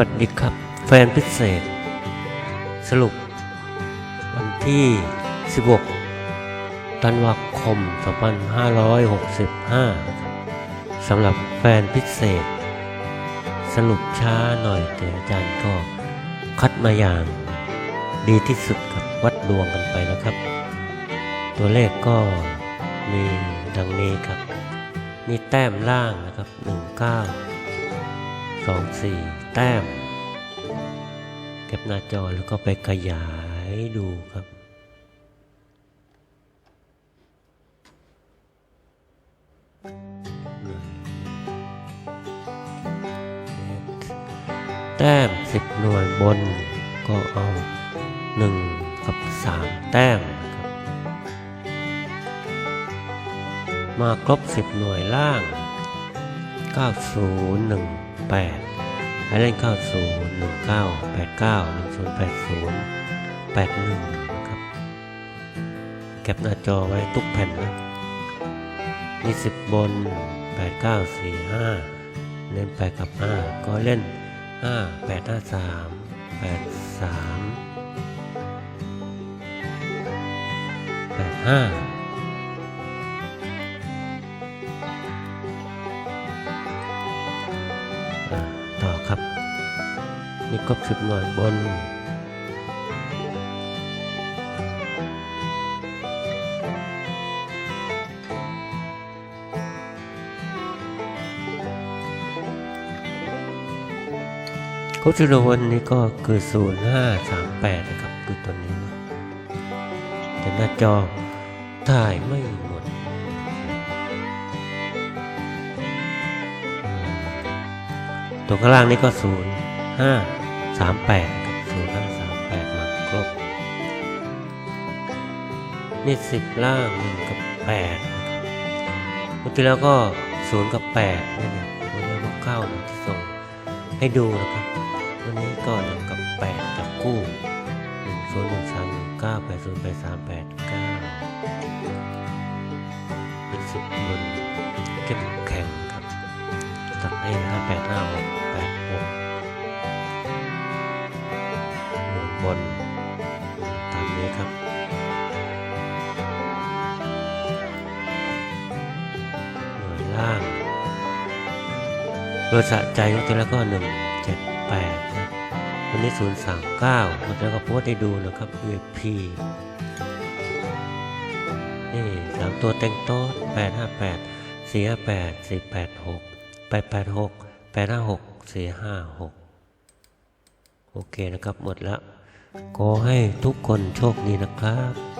วัสดีครับ แฟนพิเศษ สรุป วันที่ 16 ธันวาคม 2565 สำหรับแฟนพิเศษ สรุปช้าหน่อยแต่อาจารย์ก็คัดมาอย่างดีที่สุดครับวัดดวงกันไปนะครับ ตัวเลขก็มีดังนี้ครับมีแต้มล่างนะครับ 19 24 แต้ม เก็บหน้าจอแล้วก็ไปขยายดูครับแต้ม 10 หน่วยบนก็เอา 1 กับ 3 แต้มมาครบ 10 หน่วยล่าง 901 8หมายเลข90 1989 1080 81นะครับแก็บหน้าจอไว้ทุกแผ่นนะ20 บน 8945 เล่น8กับ 5 ก็เล่น 5 8 5 3 8 3 8 5 นี่ครบสิบหน่วยบนครบสิบหน่วยบนนี้ก็คือ 0538 นะครับ คือตัวนี้นะแต่หน้าจอถ่ายไม่หมดตัวข้างล่างนี่ก็ศูนย์ 5 3 8กับ0 5 3 8 มาครบนี่10 ล่าง 1 กับ8เมื่อกี้แล้วก็ 0 กับ 8นี่นะวันนี้มาเข้าหนึ่ที่ส่งให้ดูนะครับ วันนี้ก็1กับ 8 จับคู่ 1 0 1 3 1 9 8 0 8 3 8 9เป็น10บนเก็บแข่งครับ ตัดให้ห้าแปดห้าหกแปดหก บนตามนี้ครับ หน่วยล่างโดยสะใจวันที่แล้วก็หนึ่งเจ็ดแปดนะวันนี้ศูนย์สามเก้าวันที่แล้วก็โพสต์ให้ดูนะครับ VP นี่สามตัวเต็งโต๊ะแปดห้าแปดสี่ห้าแปดสี่แปดหกแปดแปดหกแปดห้าหกสี่ห้าหกโอเคนะครับ หมดแล้ว ขอให้ทุกคนโชคดีนะครับ